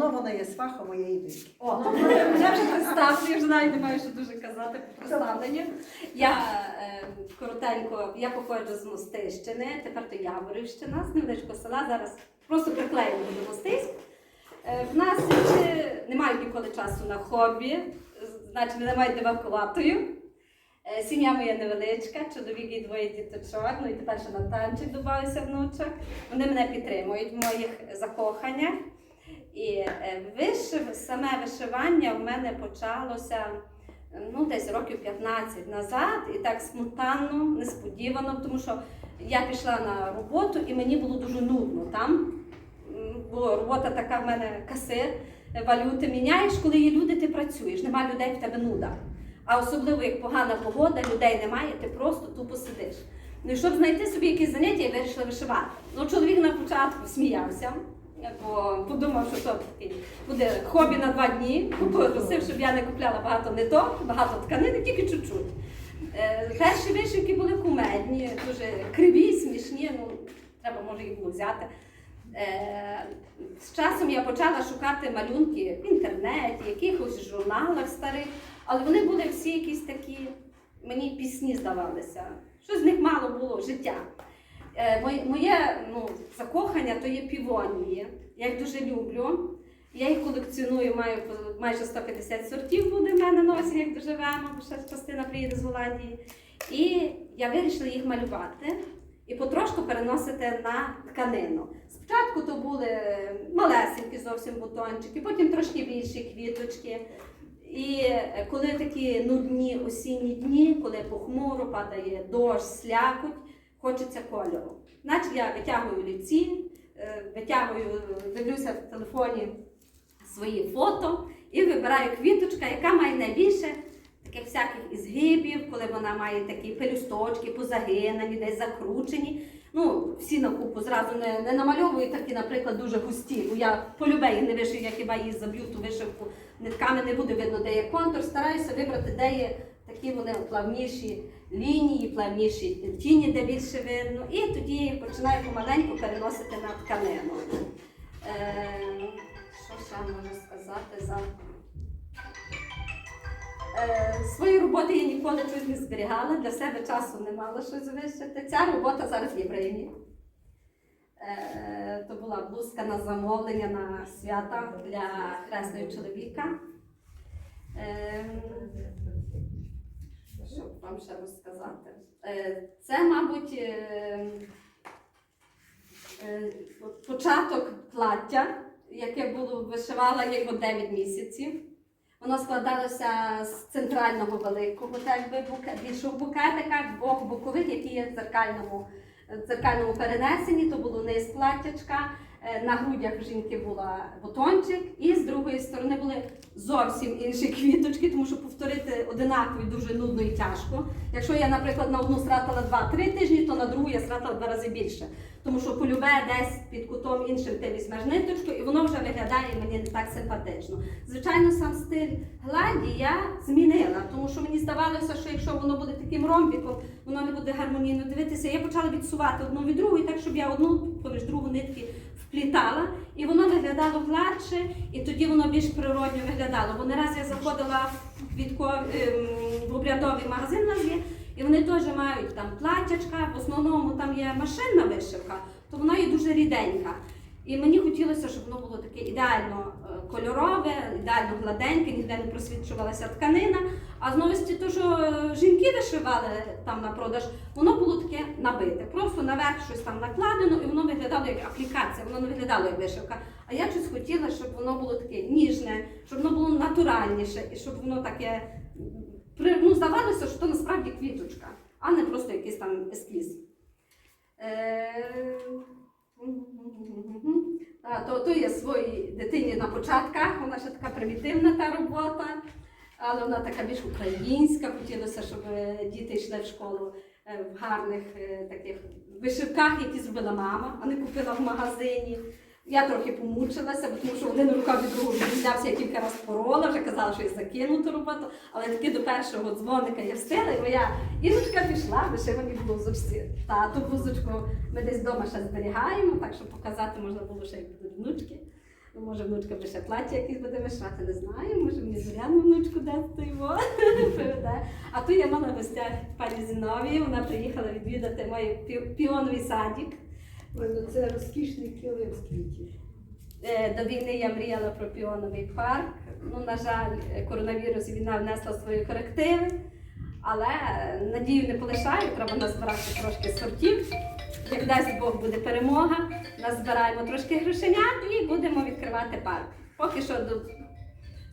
Воно вона є сваха моєї доньки. О, я вже представлю, я вже не маю що дуже казати про представлення. Я е, коротенько, я походжу з Мостищини, тепер то Яворівщина, з невеличкого села, зараз просто приклеїмо до Мостиськ. Е, в нас ще немає ніколи часу на хобі, значить мене мають евакуатою. Е, Сім'я моя невеличка, чоловік і двоє діточок, ну і тепер ще Натанчик додався внучок. Вони мене підтримують в моїх закоханнях. І е, вишив, саме вишивання в мене почалося е, ну, десь років 15 назад, і так спонтанно, несподівано, тому що я пішла на роботу і мені було дуже нудно там. Бо робота така в мене каси, валюти міняєш, коли є люди, ти працюєш, немає людей в тебе нуда. А особливо як погана погода, людей немає, ти просто тупо сидиш. Ну і щоб знайти собі якісь заняття, я вирішила вишивати. Ну, чоловік на початку сміявся, бо подумав, що то буде хобі на два дні, попросив, щоб я не купляла багато ниток, багато тканини, тільки чуть-чуть. Е, Перші вишивки були кумедні, дуже криві, смішні, ну треба може їх було взяти. Е, З часом я почала шукати малюнки в інтернеті, якихось журналах старих, але вони були всі якісь такі, мені пісні здавалися. Що з них мало було життя. Е, моє- ну, закохання то є півонії. Я їх дуже люблю. Я їх колекціоную, маю майже 150 сортів буде в мене на осінь, як доживемо, бо ще частина приїде з Голландії. І я вирішила їх малювати і потрошку переносити на тканину. Спочатку то були малесенькі зовсім бутончики, потім трошки більші квіточки. І е, коли такі нудні осінні дні, коли похмуро падає дощ, слякоть, хочеться кольору. Значить я витягую олівці, е, витягую, дивлюся в телефоні свої фото і вибираю квіточка, яка має найбільше таких всяких ізгибів, коли вона має такі пелюсточки, позагинані, десь закручені. Ну, всі на купу зразу не, не намальовую такі, наприклад, дуже густі, бо я полюбе їх не вишив, я хіба її заб'ю ту вишивку нитками, не буде видно, де є контур. Стараюся вибрати, де є такі вони плавніші лінії, плавніші тіні, де більше видно. І тоді починаю помаленьку переносити на тканину. Е, що ще можу сказати за. Е, свої роботи я ніколи щось не зберігала, для себе часу не мала щось вишити. Ця робота зараз є в Римі. Е, то була блузка на замовлення на свята для хресного чоловіка. Ще розказати? Е, це, мабуть, е, е, початок плаття, яке було вишивала його 9 місяців. Воно складалося з центрального великого так більшого букетика, двох бокових, які є в дзеркальному, в дзеркальному перенесенні. То було низ платтячка, на грудях в жінки була бутончик, і з другої сторони були зовсім інші квіточки, тому що повторити одинакові дуже нудно і тяжко. Якщо я, наприклад, на одну стратила 2-3 тижні, то на другу я стратила два рази більше. Тому що полюбе десь під кутом іншим ти візьмеш ниточку, і воно вже виглядає мені не так симпатично. Звичайно, сам стиль гладі я змінила, тому що мені здавалося, що якщо воно буде таким ромбіком, воно не буде гармонійно дивитися. Я почала відсувати одну від другої, так щоб я одну поміж другу нитки вплітала, і воно виглядало гладше, і тоді воно більш природньо виглядало. Бо не раз я заходила ем, в обрядовий магазин нас і вони теж мають там платячка, в основному там є машинна вишивка, то вона є дуже ріденька. І мені хотілося, щоб воно було таке ідеально е, кольорове, ідеально гладеньке, ніде не просвічувалася тканина. А знову таки, то, що е, жінки вишивали там на продаж, воно було таке набите. Просто наверх щось там накладено, і воно виглядало як аплікація, воно не виглядало як вишивка. А я щось хотіла, щоб воно було таке ніжне, щоб воно було натуральніше, і щоб воно таке ну, здавалося, що то насправді квіточка, а не просто якийсь там ескіз. Е, То, то є своїй дитині на початках, вона ще така примітивна та робота, але вона така більш українська. Хотілося, щоб е, діти йшли в школу е, в гарних е, таких вишивках, які зробила мама, а не купила в магазині. Я трохи помучилася, тому що один рукав від другого відрізнявся, я кілька разів порола, вже казала, що я закину ту роботу, але таки до першого дзвоника я встигла, і моя Іночка пішла в вишиваній блузочці. Та ту блузочку ми десь вдома ще зберігаємо, так що показати можна було ще й будуть внучки. Ну, може, внучка ще плаття якісь буде вишивати, не знаю. Може, мені Зоряну внучку дати то його приведе. А тут я мала в гостях пані Зіновію, вона приїхала відвідати мій пі- піоновий садик. Ой, ну це розкішний килим з квітів. Е, До війни я мріяла про піоновий парк. Ну, на жаль, коронавірус війна внесла свої корективи. Але е, надію не полишаю, треба назбирати трошки сортів. Як дасть Бог буде перемога, назбираємо трошки грошенят і будемо відкривати парк. Поки що до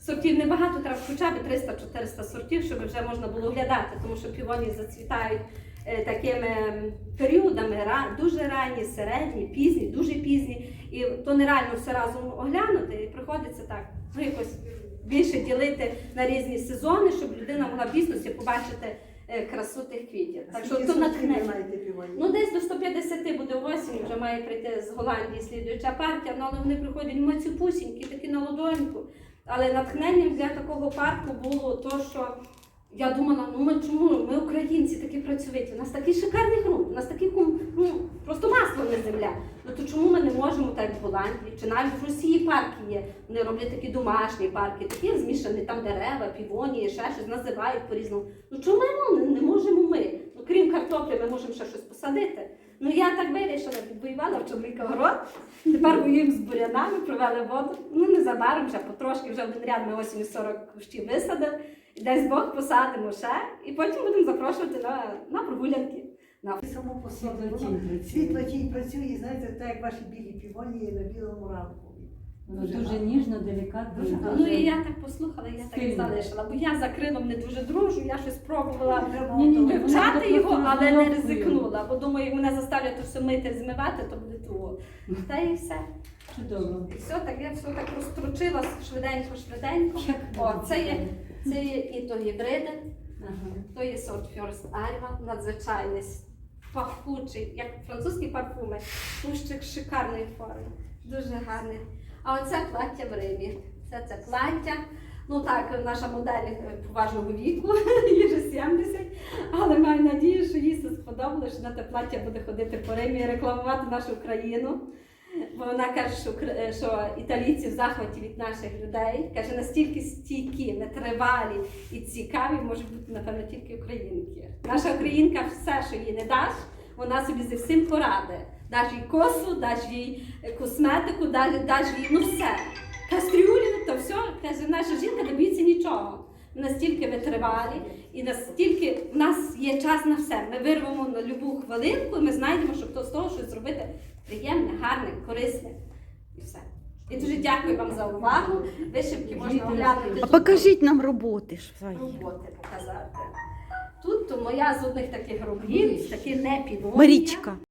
сортів небагато, треба хоча б 300-400 сортів, щоб вже можна було оглядати, тому що півоні зацвітають такими періодами, ра- дуже ранні, середні, пізні, дуже пізні. І то нереально все разом оглянути, і приходиться так, ну якось більше ділити на різні сезони, щоб людина могла в дійсності побачити е, красу тих квітів. Так що то натхнення. Ну, десь до 150 буде осінь, вже має прийти з Голландії слідуюча партія, ну, але вони приходять мацюпусінькі, такі на ладоньку. Але натхненням для такого парку було то, що я думала, ну ми чому ми українці такі працьовиті, у нас такий шикарний ґрунт, у нас такі ну, просто масло не земля. Ну то чому ми не можемо так в Голландії? Чи навіть в Росії парки є? Вони роблять такі домашні парки, такі змішані, там дерева, півонії, ще щось називають по-різному. Ну чому ми не можемо ми? Ну крім картоплі, ми можемо ще щось посадити. Ну я так вирішила, відвоювала в чоловіка город. Тепер воюємо з бурянами, провели воду. Ну незабаром вже потрошки, вже один ряд ми осінню 40 кущів висадили. Десь Бог посадимо ще, і потім будемо запрошувати на, на прогулянки. На Само по собі. Світло тінь працює. Знаєте, так як ваші білі півоні на білому рамку. Воно дуже ніжно, делікатно. Дуже гарно. Ну і я так послухала, я так і залишила, бо я за крилом не дуже дружу, я щось пробувала вивчати його, але не ризикнула, бо думаю, мене заставлять все мити, змивати, то буде того. Та і все. Чудово. І все так, я все так розстрочила швиденько, швиденько. О, це є, це є і то гібриди, Ага. то є сорт First Arva, надзвичайний, пахучий, як французькі парфуми, кущик шикарної форми, дуже гарний. А оце плаття в Римі. Це це плаття. Ну так, наша модель е, поважного віку, їй вже 70, але маю надію, що їй це сподобалося, що на те плаття буде ходити по Римі і рекламувати нашу країну. Бо вона каже, що, е, що італійці в захваті від наших людей. Каже, настільки стійкі, нетривалі і цікаві можуть бути, напевно, тільки українки. Наша українка все, що їй не даш, вона собі зі всім поради. Даш їй косу, даш їй е, косметику, даш, даш їй ну все. Кастрюлю, то все. Каже, наша жінка не боїться нічого. Настільки витривалі і настільки в нас є час на все. Ми вирвемо на любу хвилинку, і ми знайдемо, щоб то з того щось зробити приємне, гарне, корисне і все. І дуже дякую вам за увагу. Вишивки можна оглянути. А покажіть нам роботи ж свої. роботи показати. Тут то моя з одних таких робіт, такі не півоні. Марічка.